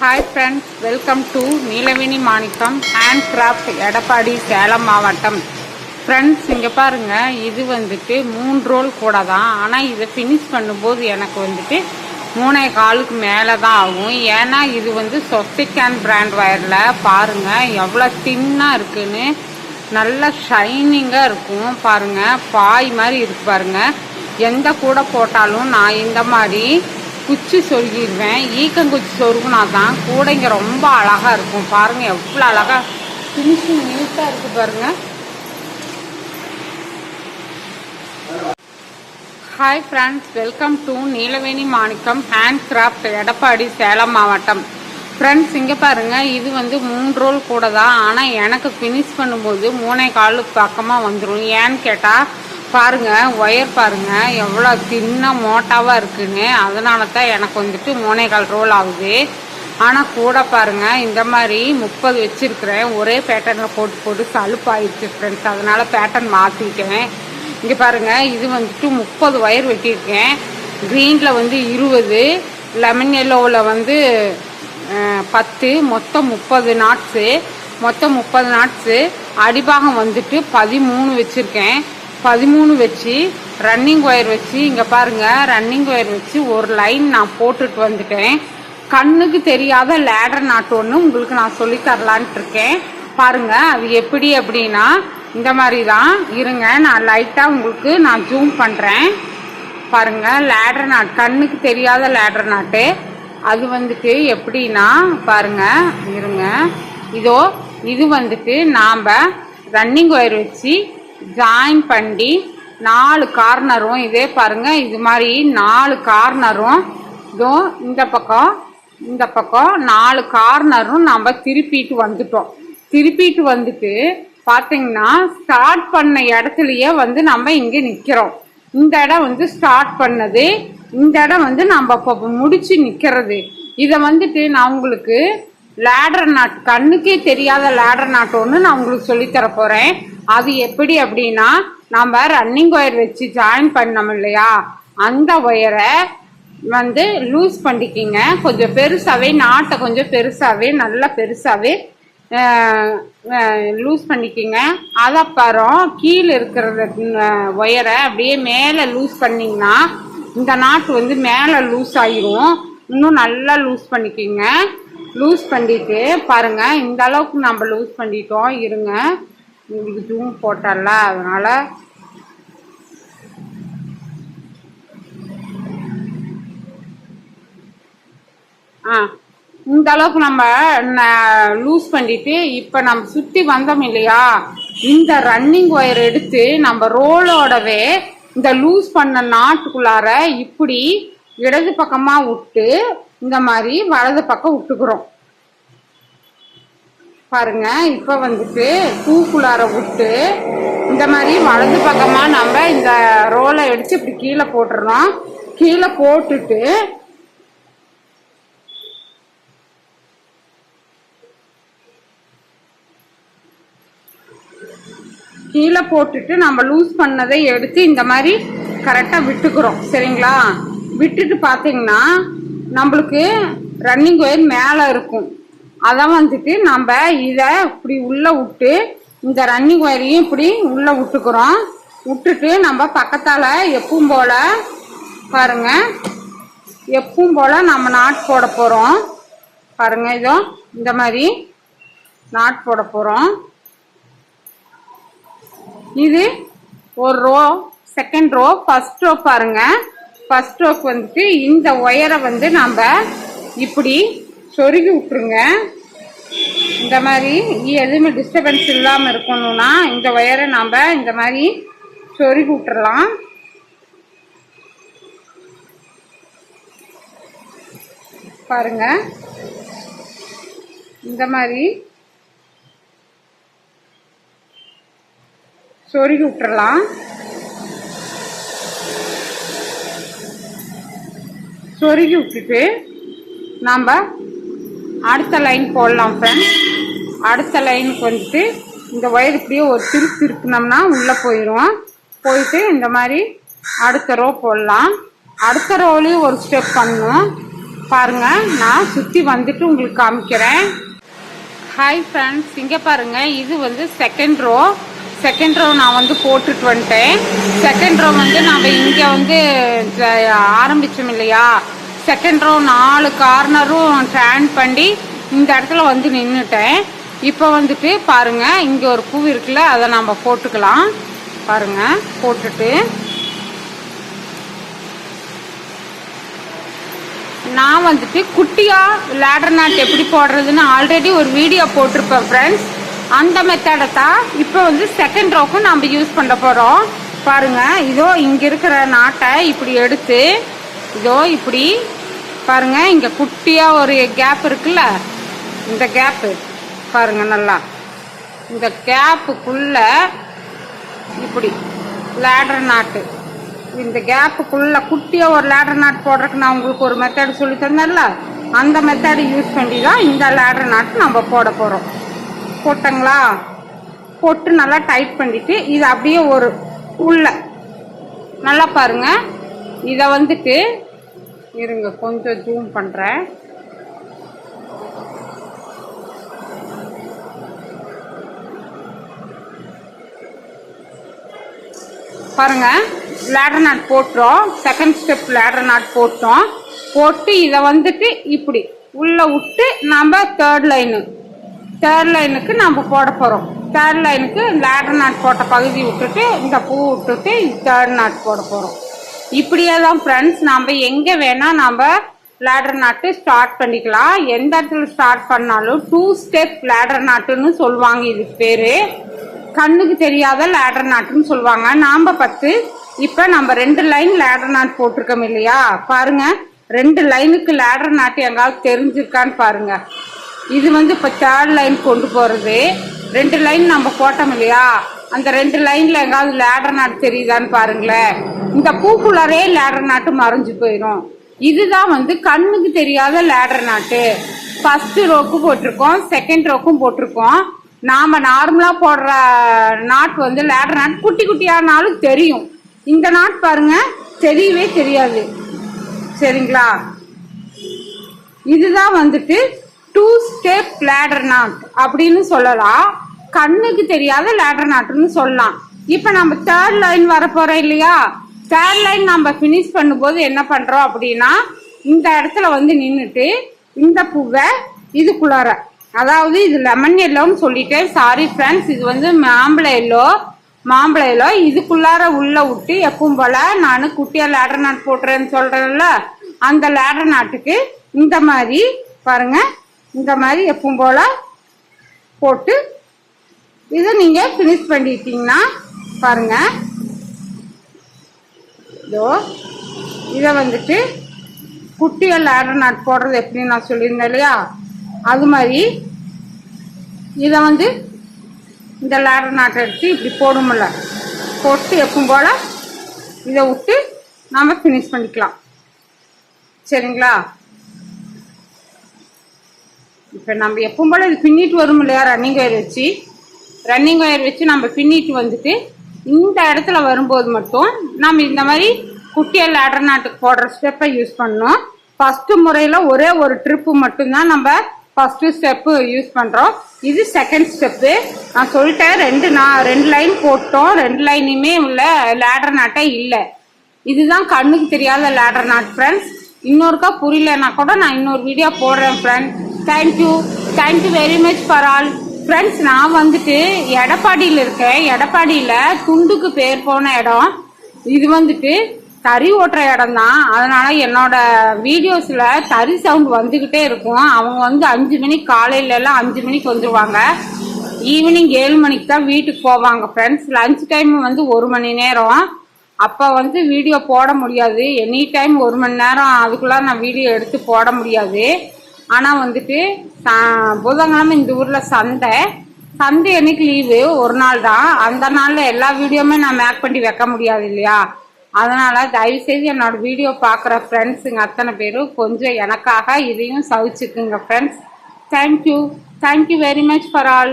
Hi friends welcome to Neelaveni Manickam hand craft Edappadi Salem மாவட்டம் friends இங்கே பாருங்க இது வந்துட்டு மூணு ரோல் கூட தான் ஆனால் இதை ஃபினிஷ் பண்ணும்போது எனக்கு வந்துட்டு மூணே காலுக்கு மேலே தான் ஆகும். ஏன்னா இது வந்து சொஸ்டிகான் பிராண்ட் வயரில் பாருங்கள் எவ்வளோ தின்னாக இருக்குன்னு. நல்லா ஷைனிங்காக இருக்கும். பாருங்கள் பாய் மாதிரி இருக்கு பாருங்கள் எந்த கூட போட்டாலும் நான் இந்த மாதிரி குச்சி சொருகிடுவேன். ஈக்கங்குச்சி சொருகுனா தான் கூடைங்க ரொம்ப அழகாக இருக்கும். பாருங்க எவ்வளோ அழகாக ஃபினிஷிங் நீட்டாக இருக்கு பாருங்க. Hi friends welcome to Neelaveni Manickam hand craft Edappadi Salem மாவட்டம். ஃப்ரெண்ட்ஸ் இங்கே பாருங்க இது வந்து மூணு ரோல் கூட தான். ஆனால் எனக்கு ஃபினிஷ் பண்ணும்போது மூணே காலு பக்கமாக வந்துடும் ஏன்னு கேட்டால் பாருங்க ஒயர் பாருங்க எவ்வளோ தின்ன மோட்டாவாக இருக்குன்னு. அதனால தான் எனக்கு வந்துட்டு மூணே கால் ரோல் ஆகுது. ஆனால் கூட பாருங்க இந்த மாதிரி முப்பது வச்சுருக்கிறேன் ஒரே பேட்டர்னில் போட்டு போட்டு சலுப்பாயிடுச்சு ஃப்ரெண்ட்ஸ் அதனால பேட்டர்ன் மாற்றிக்கிறேன் இங்கே பாருங்கள் இது வந்துட்டு முப்பது ஒயர் வெட்டியிருக்கேன். க்ரீனில் வந்து இருபது லெமன் எல்லோவில் வந்து பத்து மொத்தம் முப்பது நாட்ஸு மொத்தம் முப்பது நாட்ஸு அடிபாகம் வந்துட்டு பதிமூணு வச்சுருக்கேன். பதிமூணு வச்சு ரன்னிங் ஒயர் வச்சு இங்கே பாருங்கள் ரன்னிங் ஒயர் வச்சு ஒரு லைன் நான் போட்டுட்டு வந்துட்டேன். கண்ணுக்கு தெரியாத லேடர் நாட்டு ஒன்று உங்களுக்கு நான் சொல்லி தரலான்ட்டு இருக்கேன். பாருங்க அது எப்படி அப்படின்னா இந்த மாதிரி தான் இருங்க நான் லைட்டாக உங்களுக்கு நான் ஜூம் பண்ணுறேன் பாருங்கள் லேடர் நாட் கண்ணுக்கு தெரியாத லேடர் நாட்டு அது வந்துட்டு எப்படின்னா பாருங்கள் இருங்க. இதோ இது வந்துட்டு நாம் ரன்னிங் ஒயர் வச்சு ஜாயின் பண்ணி நாலு கார்னரும் இதே பாருங்கள் இது மாதிரி நாலு கார்னரும் இதுவும் இந்த பக்கம் இந்த பக்கம் நாலு கார்னரும் நம்ம திருப்பிட்டு வந்துட்டோம். திருப்பிட்டு வந்துட்டு பார்த்தீங்கன்னா ஸ்டார்ட் பண்ண இடத்துலையே வந்து நம்ம இங்கே நிற்கிறோம் இந்த இடம் வந்து ஸ்டார்ட் பண்ணது. இந்த இடம் வந்து நம்ம இப்போ முடிச்சு நிற்கிறது இதை வந்துட்டு நான் உங்களுக்கு லேடர் நாட் கண்ணுக்கே தெரியாத லேடர் நாட் ஒன்று நான் உங்களுக்கு சொல்லித்தர போகிறேன் அது எப்படி அப்படின்னா நம்ம ரன்னிங் ஒயர் வச்சு ஜாயின் பண்ணோம் இல்லையா? அந்த ஒயரை வந்து லூஸ் பண்ணிக்கிங்க. கொஞ்சம் பெருசாகவே நாட்டை கொஞ்சம் பெருசாகவே நல்லா பெருசாகவே லூஸ் பண்ணிக்கிங்க. அதப்புறம் கீழே இருக்கிற ஒயரை அப்படியே மேலே லூஸ் பண்ணிங்கன்னா இந்த நாட்டு வந்து மேலே லூஸ் ஆகிடும் இன்னும் நல்லா லூஸ் பண்ணிக்கிங்க. லூஸ் பண்ணிட்டு பாருங்கள் இந்த அளவுக்கு நம்ம லூஸ் பண்ணிட்டோம். இருங்க. உங்களுக்கு ஜூம் போட்டல அதனால ஆ இந்த அளவுக்கு நம்ம லூஸ் பண்ணிட்டு இப்போ நம்ம சுற்றி வந்தோம் இல்லையா? இந்த ரன்னிங் ஒயர் எடுத்து நம்ம ரோலோடவே இந்த லூஸ் பண்ண நாட்டுக்குள்ளார இப்படி இடது பக்கமாக விட்டு இந்த மாதிரி வலது பக்கம் விட்டுக்கிறோம். பாருங்க இப்போ வந்துட்டு பூக்குள்ளார விட்டு இந்த மாதிரி வலது பக்கமா நம்ம இந்த ரோலை எடுத்து இப்படி கீழே போட்டுறோம் கீழே போட்டுட்டு கீழே போட்டுட்டு நம்ம லூஸ் பண்ணதை எடுத்து இந்த மாதிரி கரெக்டாக விட்டுக்கிறோம். சரிங்களா? விட்டுட்டு பார்த்தீங்கன்னா நம்மளுக்கு ரன்னிங் ஒயர் மேலே இருக்கும். அதை வந்துட்டு நம்ம இதை இப்படி உள்ளே விட்டு இந்த ரன்னிங் ஒயரையும் இப்படி உள்ளே விட்டுக்கிறோம். விட்டுட்டு நம்ம பக்கத்தால் எப்பவும் போல் பாருங்க. எப்பவும் போல் நம்ம நாட் போட போகிறோம் பாருங்க இதோ இந்த மாதிரி நாட் போட போகிறோம் இது ஒரு row second row first row பாருங்க. ஃபஸ்ட் ரோக்கு வந்துட்டு இந்த ஒயரை வந்து நம்ம இப்படி சொருகி விட்டுருங்க. இந்த மாதிரி எதுவுமே டிஸ்டர்பன்ஸ் இல்லாமல் இருக்கணும்னா இந்த ஒயரை நாம் இந்த மாதிரி சொருகி விட்டுறலாம். பாருங்க. இந்த மாதிரி சொருகி விட்டுறலாம். சொருகி விட்டுட்டு நாம் அடுத்த லைன் போடலாம் ஃப்ரெண்ட்ஸ் அடுத்த லைனுக்கு வந்துட்டு இந்த ஒயர் இப்படியே ஒரு திருப்பு திருப்பினோம்னா உள்ளே போயிடும் போயிட்டு இந்த மாதிரி அடுத்த ரோ போடலாம். அடுத்த ரோலையும் ஒரு ஸ்டெப் பண்ணணும் பாருங்கள் நான் சுற்றி வந்துட்டு உங்களுக்கு காமிக்கிறேன். ஹாய் ஃப்ரெண்ட்ஸ் இங்கே பாருங்கள் இது வந்து செகண்ட் ரோ செகண்ட் ரோ நான் வந்து போட்டுட்டு வந்துட்டேன். செகண்ட் ரோ வந்து நம்ம இங்கே வந்து ஜ- இல்லையா? செகண்ட் ரோ நாலு கார்னரும் டேன் பண்ணி இந்த இடத்துல வந்து நின்றுட்டேன் இப்போ வந்துட்டு பாருங்கள் இங்கே ஒரு பூ இருக்குல்ல அதை நம்ம போட்டுக்கலாம். பாருங்கள் போட்டுட்டு. நான் வந்துட்டு குட்டியாக லேடர் நாட் எப்படி போடுறதுன்னு ஆல்ரெடி ஒரு வீடியோ போட்டிருப்பேன் ஃப்ரெண்ட்ஸ் அந்த மெத்தடை தான் இப்போ வந்து செகண்ட் ரோக்கும் நம்ம யூஸ் பண்ண போகிறோம் பாருங்கள் இதோ இங்கே இருக்கிற நாட்டை இப்படி எடுத்து இதோ இப்படி பாருங்க இங்கே குட்டியாக ஒரு கேப் இருக்குல்ல? இந்த கேப்பு பாருங்க நல்லா. இந்த கேப்புக்குள்ள இப்படி லேடர் நாட்டு இந்த கேப்புக்குள்ள குட்டியா ஒரு லேடர் நாட் போடுறதுக்கு நான் உங்களுக்கு ஒரு மெத்தட் சொல்லி தந்தேன்ல. அந்த மெத்தடு யூஸ் பண்ணி தான் இந்த லேடர் நாட்டு நம்ம போட போறோம். போட்டங்களா? போட்டு நல்லா டைட் பண்ணிட்டு இது அப்படியே ஒரு உள்ள. நல்லா பாருங்க. இதை வந்துட்டு இருங்க கொஞ்சம் ஜூம் பண்ணுறேன் பாருங்கள் லேடர் நாட் போட்டுறோம் செகண்ட் ஸ்டெப் லேடர் நாட் போட்டோம். போட்டு இதை வந்துட்டு இப்படி உள்ளே விட்டு நம்ம தேர்ட் லைனு தேர்ட் லைனுக்கு நம்ம போட போகிறோம் தேர்ட் லைனுக்கு லேடர் நாட் போட்ட பகுதி விட்டுட்டு இந்த பூ விட்டுட்டு தேர்ட் நாட் போட போகிறோம் இப்படியே தான் ஃப்ரெண்ட்ஸ் நம்ம எங்கே வேணால் நம்ம லேடர் நாட்டு ஸ்டார்ட் பண்ணிக்கலாம். எந்த இடத்துல ஸ்டார்ட் பண்ணாலும் டூ ஸ்டெப் லேடர் நாட்டுன்னு சொல்லுவாங்க இதுக்கு பேர். கண்ணுக்கு தெரியாத லேடர் நாட்டுன்னு சொல்லுவாங்க. நாம் பத்து இப்போ நம்ம ரெண்டு லைன் லேடர் நாட் போட்டிருக்கோம் இல்லையா? பாருங்க ரெண்டு லைனுக்கு லேடர் நாட்டு எங்காவது தெரிஞ்சிருக்கான்னு பாருங்க. இது வந்து இப்போ தேர்ட் லைன் கொண்டு போகிறது ரெண்டு லைன் நம்ம போட்டோம் இல்லையா? அந்த ரெண்டு லைனில் எங்காவது லேடர் நாட் தெரியுதான்னு பாருங்களேன். இந்த பூக்குள்ளாரே லேடர் நாட்டு மறைஞ்சு போயிடும் இதுதான் வந்து கண்ணுக்கு தெரியாத லேடர் நாட்டு. ஃபர்ஸ்ட் ரோக்கு போட்டிருக்கோம் செகண்ட் ரோக்கும் போட்டிருக்கோம். நாம நார்மலா போடுற நாட் வந்து லேடர் நாட். குட்டி குட்டியானாலும் தெரியும். இந்த நாட் பாருங்க தெரியவே தெரியாது. சரிங்களா? இதுதான் வந்துட்டு டூ ஸ்டெப் லேடர் நாட் அப்படின்னு சொல்லலாம். கண்ணுக்கு தெரியாத லேடர் நாட்டுன்னு சொல்லலாம். இப்போ நம்ம தேர்ட் லைன் வரப்போறோம் இல்லையா? தேர்ட் லைன் நம்ம ஃபினிஷ் பண்ணும்போது என்ன பண்ணுறோம் அப்படின்னா இந்த இடத்துல வந்து நின்றுட்டு இந்த பூவை இதுக்குள்ளார அதாவது இது லெமன் எல்லோன்னு சொல்லிட்டேன் சாரி ஃப்ரெண்ட்ஸ் இது வந்து மாம்பழ எல்லோ மாம்பழ எல்லோ இதுக்குள்ளார உள்ள விட்டு எப்பவும் போல நான் குட்டியாக லேடர் நாட் போட்டுறேன்னு சொல்கிறேன்ல அந்த லேடர் நாட்டுக்கு இந்த மாதிரி பாருங்க இந்த மாதிரி எப்பவும் போல போட்டு இதை நீங்கள் ஃபினிஷ் பண்ணிட்டீங்கன்னா பாருங்கள் இதோ இதை வந்துட்டு குட்டிகள் லேடர் நாட் போடுறது எப்படின்னு நான் சொல்லியிருந்தேன் இல்லையா? அது மாதிரி இதை வந்து இந்த லேடர் நாட்டை எடுத்து இப்படி போடுமில்ல போட்டு எப்பவும் போல் இதை விட்டு நாம் ஃபினிஷ் பண்ணிக்கலாம். சரிங்களா? இப்போ நம்ம எப்பவும் போல் இது பின்னிட்டு வரும் இல்லையா ரன்னிங் ஒயர் வச்சு. ரன்னிங் ஒயர் வச்சு நம்ம பின்னிட்டு வந்துட்டு இந்த இடத்துல வரும்போது மட்டும் நம்ம இந்த மாதிரி குட்டியல் லேடர் நாட்டுக்கு போடுற ஸ்டெப்பை யூஸ் பண்ணோம் ஃபஸ்ட்டு முறையில் ஒரே ஒரு ட்ரிப்பு மட்டும்தான் நம்ம ஃபஸ்ட்டு ஸ்டெப்பு யூஸ் பண்ணுறோம் இது செகண்ட் ஸ்டெப்பு நான் சொல்லிட்டேன் ரெண்டு நான் ரெண்டு லைன் போட்டோம். ரெண்டு லைனுமே உள்ள லேடர் நாட்டே இல்லை. இதுதான் கண்ணுக்கு தெரியாத லேடர் நாட் ஃப்ரெண்ட்ஸ் இன்னொருக்கா புரியலன்னா கூட நான் இன்னொரு வீடியோ போடுறேன் friend thank you thank you very much for all friends நான் வந்துட்டு எடப்பாடியில் இருக்கேன். எடப்பாடியில் துண்டுக்கு பேர் போன இடம். இது வந்துட்டு தறி ஓட்டுற இடம் தான் அதனால் என்னோட வீடியோஸில் தறி சவுண்ட் வந்துக்கிட்டே இருக்கும். அவங்க வந்து அஞ்சு மணிக்கு காலையிலலாம் அஞ்சு மணிக்கு வந்துடுவாங்க ஈவினிங் ஏழு மணிக்கு தான் வீட்டுக்கு போவாங்க ஃப்ரெண்ட்ஸ் லஞ்ச் டைம் வந்து ஒரு மணி நேரம். அப்போ வந்து வீடியோ போட முடியாது. எனி டைம் ஒரு மணி நேரம். அதுக்குள்ளே நான் வீடியோ எடுத்து போட முடியாது. ஆனால் வந்துட்டு சா- புதன்கிழமை இந்த ஊரில் சந்தை. சந்தை அன்னைக்கு லீவு ஒரு நாள் தான். அந்த நாளில் எல்லா வீடியோவுமே நான் மேக் பண்ணி வைக்க முடியாது இல்லையா? அதனால தயவு செய்து என்னோட வீடியோ பார்க்குற ஃப்ரெண்ட்ஸுங்க அத்தனை பேரும் கொஞ்சம் எனக்காக இதையும் சவிச்சுக்குங்க friends thank you thank you very much for all